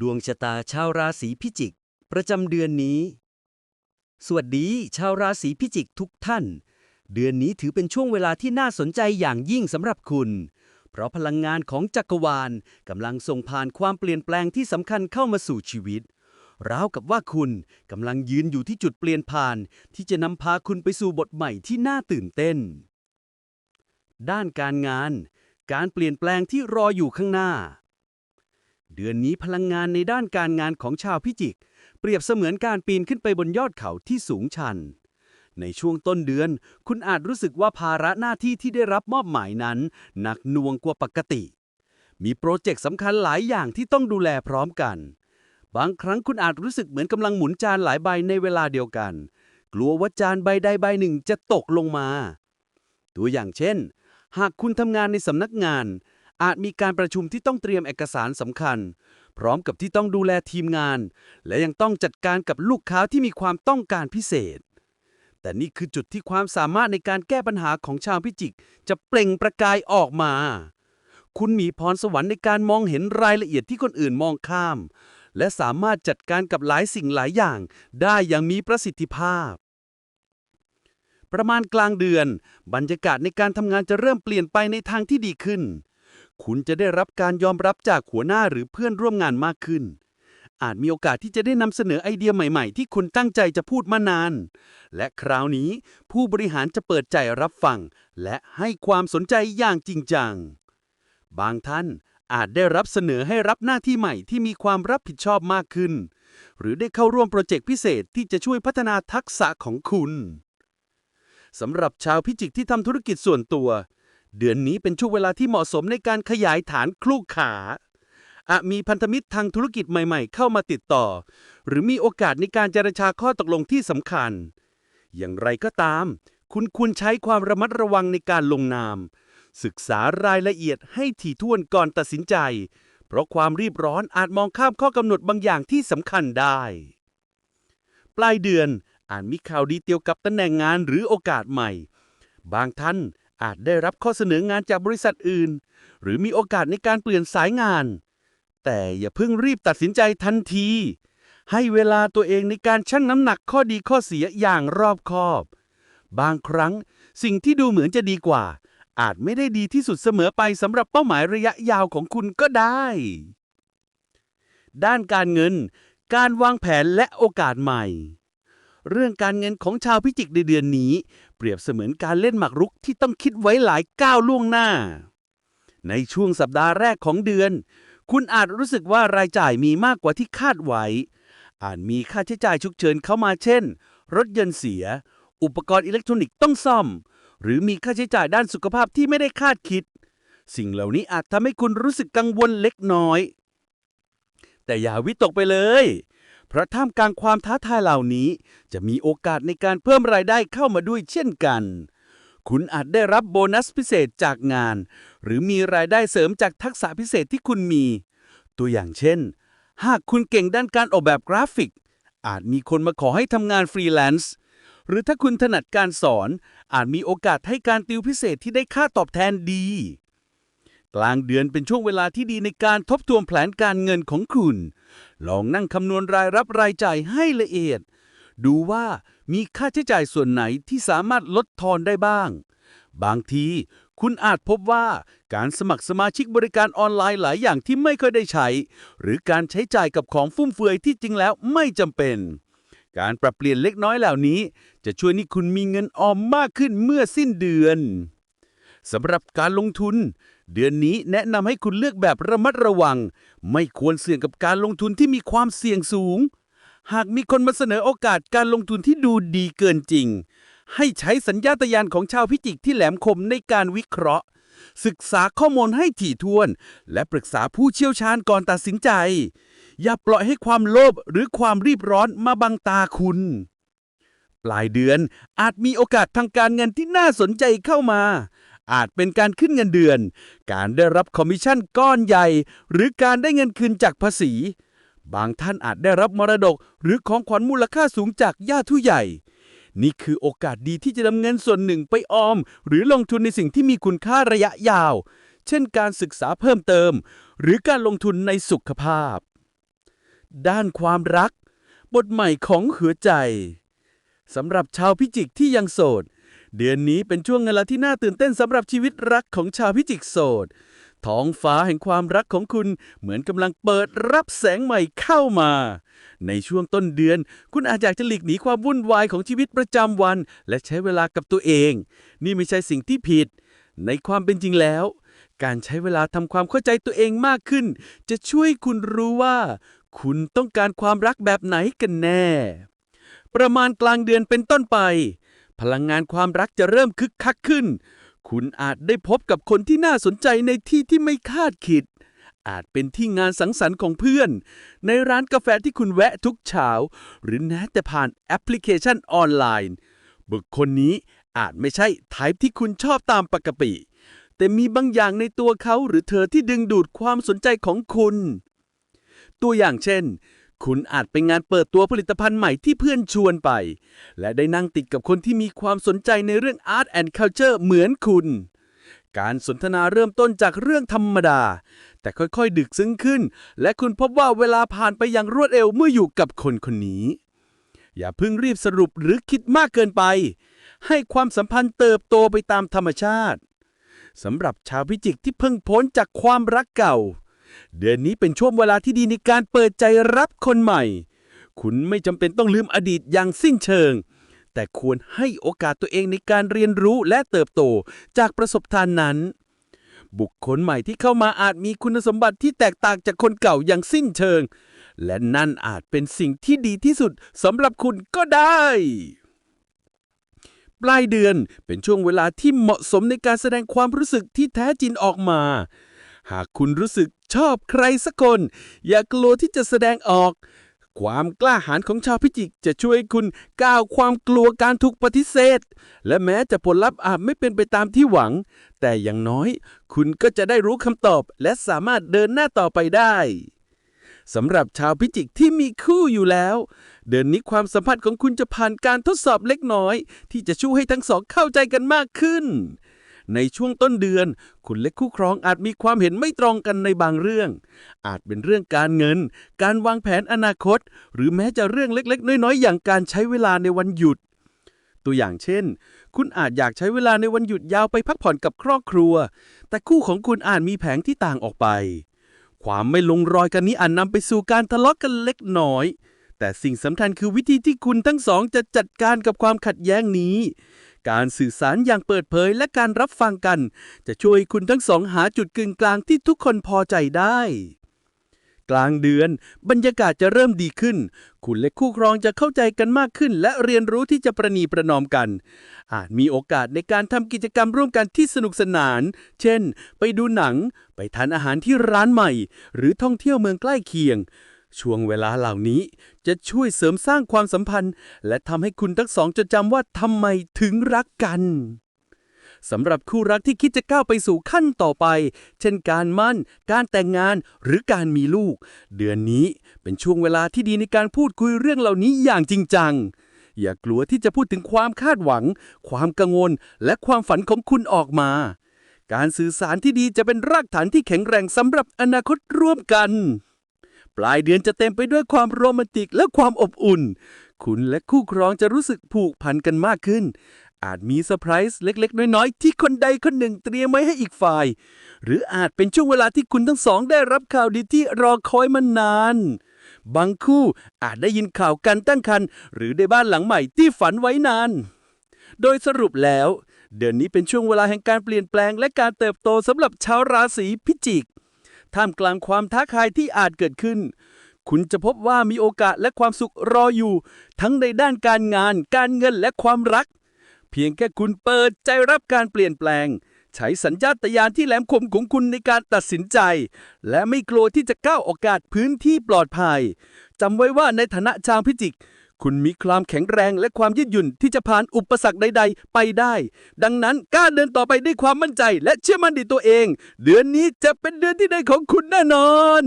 ดวงชะตาชาวราศีพิจิก ประจำเดือนนี้ สวัสดี ชาวราศีพิจิกทุกท่าน เดือนนี้ถือเป็นช่วงเวลาที่น่าสนใจอย่างยิ่งสำหรับคุณ เพราะพลังงานของจักรวาลกำลังส่งผ่านความเปลี่ยนแปลงที่สำคัญเข้ามาสู่ชีวิต ราวกับว่าคุณกำลังยืนอยู่ที่จุดเปลี่ยนผ่าน ที่จะนำพาคุณไปสู่บทใหม่ที่น่าตื่นเต้น ด้านการงาน การเปลี่ยนแปลงที่รออยู่ข้างหน้า เดือนนี้พลังงานในด้านการงานของชาวพิจิก เปรียบเสมือนการปีนขึ้นไปบนยอดเขาที่สูงชัน ในช่วงต้นเดือน คุณอาจรู้สึกว่าภาระหน้าที่ที่ได้รับมอบหมายนั้น หนักหน่วงกว่าปกติ มีโปรเจกต์สำคัญหลายอย่างที่ต้องดูแลพร้อมกัน บางครั้งคุณอาจรู้สึกเหมือนกำลังหมุนจานหลายใบในเวลาเดียวกัน กลัวว่าจานใบใดใบหนึ่งจะตกลงมา ตัวอย่างเช่น หากคุณทำงานในสำนักงาน อาจมีการประชุมที่ต้องเตรียมเอกสารสำคัญ พร้อมกับที่ต้องดูแลทีมงาน และยังต้องจัดการกับลูกค้าที่มีความต้องการพิเศษ แต่นี่คือจุดที่ความสามารถในการแก้ปัญหาของชาวพิจิก จะเปล่งประกายออกมา คุณมีพรสวรรค์ในการมองเห็นรายละเอียดที่คนอื่นมองข้าม และสามารถจัดการกับหลายสิ่งหลายอย่าง ได้อย่างมีประสิทธิภาพประมาณกลางเดือน บรรยากาศในการทำงานจะเริ่มเปลี่ยนไปในทางที่ดีขึ้น คุณจะได้รับการยอมรับจากหัวหน้าหรือเพื่อนร่วมงานมากขึ้น อาจมีโอกาสที่จะได้นำเสนอไอเดียใหม่ๆ ที่คุณตั้งใจจะพูดมานาน และคราวนี้ผู้บริหารจะเปิดใจรับฟัง และให้ความสนใจอย่างจริงจัง บางท่านอาจได้รับเสนอให้รับหน้าที่ใหม่ที่มีความรับผิดชอบมากขึ้น หรือได้เข้าร่วมโปรเจกต์พิเศษที่จะช่วยพัฒนาทักษะของคุณสำหรับชาวพิจิกที่ทำธุรกิจส่วนตัว เดือนนี้เป็นช่วงเวลาที่เหมาะสมในการขยายฐานคลูกขาอาจมีพันธมิตรทางธุรกิจใหม่ๆ เข้ามาติดต่อ หรือมีโอกาสในการเจรจาข้อตกลงที่สำคัญ อย่างไรก็ตาม คุณควรใช้ความระมัดระวังในการลงนาม ศึกษารายละเอียดให้ถี่ถ้วนก่อนตัดสินใจ เพราะความรีบร้อนอาจมองข้ามข้อกำหนดบางอย่างที่สำคัญได้ ปลายเดือนอาจมีข่าวดีเกี่ยวกับตำแหน่งงานหรือโอกาสใหม่ บางท่าน อาจได้รับข้อเสนองานจากบริษัทอื่น หรือมีโอกาสในการเปลี่ยนสายงาน แต่อย่าเพิ่งรีบตัดสินใจทันที ให้เวลาตัวเองในการชั่งน้ำหนักข้อดีข้อเสียอย่างรอบคอบ บางครั้งสิ่งที่ดูเหมือนจะดีกว่า อาจไม่ได้ดีที่สุดเสมอไปสำหรับเป้าหมายระยะยาวของคุณก็ได้ ด้านการเงิน การวางแผนและโอกาสใหม่ เรื่องการเงินของชาวพิจิกในเดือนนี้ เปรียบเสมือนการเล่นหมากรุกที่ต้องคิดไว้หลายก้าวล่วงหน้า ในช่วงสัปดาห์แรกของเดือน คุณอาจรู้สึกว่ารายจ่ายมีมากกว่าที่คาดไว้ อาจมีค่าใช้จ่ายฉุกเฉินเข้ามาเช่น รถยนต์เสีย อุปกรณ์อิเล็กทรอนิกส์ต้องซ่อม หรือมีค่าใช้จ่ายด้านสุขภาพที่ไม่ได้คาดคิด สิ่งเหล่านี้อาจทำให้คุณรู้สึกกังวลเล็กน้อย แต่อย่าวิตกไปเลย เพราะท่ามกลางความท้าทายเหล่านี้ จะมีโอกาสในการเพิ่มรายได้เข้ามาด้วยเช่นกัน คุณอาจได้รับโบนัสพิเศษจากงาน หรือมีรายได้เสริมจากทักษะพิเศษที่คุณมี ตัวอย่างเช่น หากคุณเก่งด้านการออกแบบกราฟิก อาจมีคนมาขอให้ทำงานฟรีแลนซ์หรือถ้าคุณถนัดการสอน อาจมีโอกาสให้การติวพิเศษที่ได้ค่าตอบแทนดี กลางเดือนเป็นช่วงเวลาที่ดีในการทบทวนแผนการเงินของคุณ ลองนั่งคำนวณรายรับรายจ่ายให้ละเอียด ดูว่ามีค่าใช้จ่ายส่วนไหนที่สามารถลดทอนได้บ้าง บางที คุณอาจพบว่าการสมัครสมาชิกบริการออนไลน์หลายอย่างที่ไม่ค่อยได้ใช้ หรือการใช้จ่ายกับของฟุ่มเฟือยที่จริงแล้วไม่จำเป็น การปรับเปลี่ยนเล็กน้อยเหล่านี้ จะช่วยให้คุณมีเงินออมมากขึ้นเมื่อสิ้นเดือนสำหรับการลงทุน เดือนนี้แนะนำให้คุณเลือกแบบระมัดระวัง ไม่ควรเสี่ยงกับการลงทุนที่มีความเสี่ยงสูง หากมีคนมาเสนอโอกาสการลงทุนที่ดูดีเกินจริง ให้ใช้สัญญาตญาณของชาวพิจิกที่แหลมคมในการวิเคราะห์ ศึกษาข้อมูลให้ถี่ถ้วน และปรึกษาผู้เชี่ยวชาญก่อนตัดสินใจ อย่าปล่อยให้ความโลภหรือความรีบร้อนมาบังตาคุณปลายเดือนอาจมีโอกาสทางการเงินที่น่าสนใจเข้ามา อาจเป็นการขึ้นเงินเดือน การได้รับคอมมิชชั่นก้อนใหญ่ หรือการได้เงินคืนจากภาษี บางท่านอาจได้รับมรดกหรือของขวัญมูลค่าสูงจากญาติผู้ใหญ่ นี่คือโอกาสดีที่จะนำเงินส่วนหนึ่งไปออม หรือลงทุนในสิ่งที่มีคุณค่าระยะยาว เช่นการศึกษาเพิ่มเติม หรือการลงทุนในสุขภาพ ด้านความรัก บทใหม่ของหัวใจสำหรับชาวพิจิกที่ยังโสด เดือนนี้เป็นช่วงเวลาที่น่าตื่นเต้นสำหรับชีวิตรักของชาวพิจิกโสด ท้องฟ้าแห่งความรักของคุณเหมือนกำลังเปิดรับแสงใหม่เข้ามา ในช่วงต้นเดือน คุณอาจอยากจะหลีกหนีความวุ่นวายของชีวิตประจำวัน และใช้เวลากับตัวเอง นี่ไม่ใช่สิ่งที่ผิด ในความเป็นจริงแล้ว การใช้เวลาทำความเข้าใจตัวเองมากขึ้น จะช่วยคุณรู้ว่า คุณต้องการความรักแบบไหนกันแน่ ประมาณกลางเดือนเป็นต้นไป พลังงานความรักจะเริ่มคึกคักขึ้น คุณอาจได้พบกับคนที่น่าสนใจในที่ที่ไม่คาดคิด อาจเป็นที่งานสังสรรค์ของเพื่อน ในร้านกาแฟที่คุณแวะทุกเช้า หรือแม้แต่ผ่านแอปพลิเคชันออนไลน์ บุคคลนี้อาจไม่ใช่ไทป์ที่คุณชอบตามปกติ แต่มีบางอย่างในตัวเขาหรือเธอที่ดึงดูดความสนใจของคุณ ตัวอย่างเช่น คุณอาจไปงานเปิดตัวผลิตภัณฑ์ใหม่ที่เพื่อนชวนไป และได้นั่งติดกับคนที่มีความสนใจในเรื่อง Art and Culture เหมือนคุณ การสนทนาเริ่มต้นจากเรื่องธรรมดา แต่ค่อยๆ ดึกซึ้งขึ้น และคุณพบว่าเวลาผ่านไปอย่างรวดเร็วเมื่ออยู่กับคนคนนี้ อย่าเพิ่งรีบสรุปหรือคิดมากเกินไป ให้ความสัมพันธ์เติบโตไปตามธรรมชาติสำหรับชาวพิจิกที่เพิ่งพ้นจากความรักเก่า เดือนนี้เป็นช่วงเวลาที่ดีในการเปิดใจรับคนใหม่ คุณไม่จำเป็นต้องลืมอดีตอย่างสิ้นเชิง แต่ควรให้โอกาสตัวเองในการเรียนรู้และเติบโตจากประสบการณ์นั้น บุคคลใหม่ที่เข้ามาอาจมีคุณสมบัติที่แตกต่างจากคนเก่าอย่างสิ้นเชิง และนั่นอาจเป็นสิ่งที่ดีที่สุดสำหรับคุณก็ได้ปลายเดือนเป็นช่วงเวลาที่เหมาะสมในการแสดงความรู้สึกที่แท้จริงออกมา หากคุณรู้สึกชอบใครสักคน อย่ากลัวที่จะแสดงออก ความกล้าหาญของชาวพิจิกจะช่วยคุณก้าวความกลัวการถูกปฏิเสธ และแม้จะผลลัพธ์อาจไม่เป็นไปตามที่หวัง แต่อย่างน้อย คุณก็จะได้รู้คำตอบ และสามารถเดินหน้าต่อไปได้สำหรับชาวพิจิกที่มีคู่อยู่แล้ว เดือนนี้ความสัมพันธ์ของคุณจะผ่านการทดสอบเล็กน้อย ที่จะช่วยให้ทั้งสองเข้าใจกันมากขึ้น ในช่วงต้นเดือน คุณและคู่ครองอาจมีความเห็นไม่ตรงกันในบางเรื่อง อาจเป็นเรื่องการเงิน การวางแผนอนาคต หรือแม้จะเรื่องเล็กๆ น้อยๆ อย่างการใช้เวลาในวันหยุด ตัวอย่างเช่น คุณอาจอยากใช้เวลาในวันหยุดยาวไปพักผ่อนกับครอบครัว แต่คู่ของคุณอาจมีแผงที่ต่างออกไป ความไม่ลงรอยกันนี้อาจนำไปสู่การทะเลาะกันเล็กน้อยแต่สิ่งสำคัญคือวิธีที่คุณทั้งสองจะจัดการกับความขัดแย้งนี้ การสื่อสารอย่างเปิดเผยและการรับฟังกัน จะช่วยคุณทั้งสองหาจุดกึ่งกลางที่ทุกคนพอใจได้ กลางเดือน บรรยากาศจะเริ่มดีขึ้น คุณและคู่ครองจะเข้าใจกันมากขึ้น และเรียนรู้ที่จะประนีประนอมกัน อาจมีโอกาสในการทำกิจกรรมร่วมกันที่สนุกสนาน เช่น ไปดูหนัง ไปทานอาหารที่ร้านใหม่ หรือท่องเที่ยวเมืองใกล้เคียง ช่วงเวลาเหล่านี้จะช่วยเสริมสร้างความสัมพันธ์ และทำให้คุณทั้งสองจดจำว่าทำไมถึงรักกันสำหรับคู่รักที่คิดจะก้าวไปสู่ขั้นต่อไป เช่นการมั่น การแต่งงาน หรือการมีลูก เดือนนี้เป็นช่วงเวลาที่ดีในการพูดคุยเรื่องเหล่านี้อย่างจริงจัง อย่ากลัวที่จะพูดถึงความคาดหวัง ความกังวล และความฝันของคุณออกมา การสื่อสารที่ดีจะเป็นรากฐานที่แข็งแรงสำหรับอนาคตร่วมกัน ปลายเดือนจะเต็มไปด้วยความโรแมนติกและความอบอุ่น คุณและคู่ครองจะรู้สึกผูกพันกันมากขึ้น อาจมีเซอร์ไพรส์เล็ก ๆ น้อย ๆ ที่คนใดคนหนึ่งเตรียมไว้ให้อีกฝ่าย หรืออาจเป็นช่วงเวลาที่คุณทั้งสองได้รับข่าวดีที่รอคอยมานาน บางคู่อาจได้ยินข่าวการตั้งครรภ์หรือได้บ้านหลังใหม่ที่ฝันไว้นาน โดยสรุปแล้ว เดือนนี้เป็นช่วงเวลาแห่งการเปลี่ยนแปลงและการเติบโตสำหรับชาวราศีพิจิก ท่ามกลางความท้าทายที่อาจเกิดขึ้น คุณจะพบว่ามีโอกาสและความสุขรออยู่ ทั้งในด้านการงาน การเงินและความรัก เพียงแค่คุณเปิดใจรับการเปลี่ยนแปลง ใช้สัญญาตญาณที่แหลมคมของคุณในการตัดสินใจ และไม่กลัวที่จะก้าวโอกาสพื้นที่ปลอดภัยจำไว้ว่าในฐานะชาวพิจิก คุณมีความแข็งแรงและความยืดหยุ่นที่จะผ่านอุปสรรคใด ๆ ไปได้ ดังนั้นกล้าเดินต่อไปด้วยความมั่นใจ และเชื่อมั่นในตัวเอง เดือนนี้จะเป็นเดือนที่ได้ของคุณแน่นอน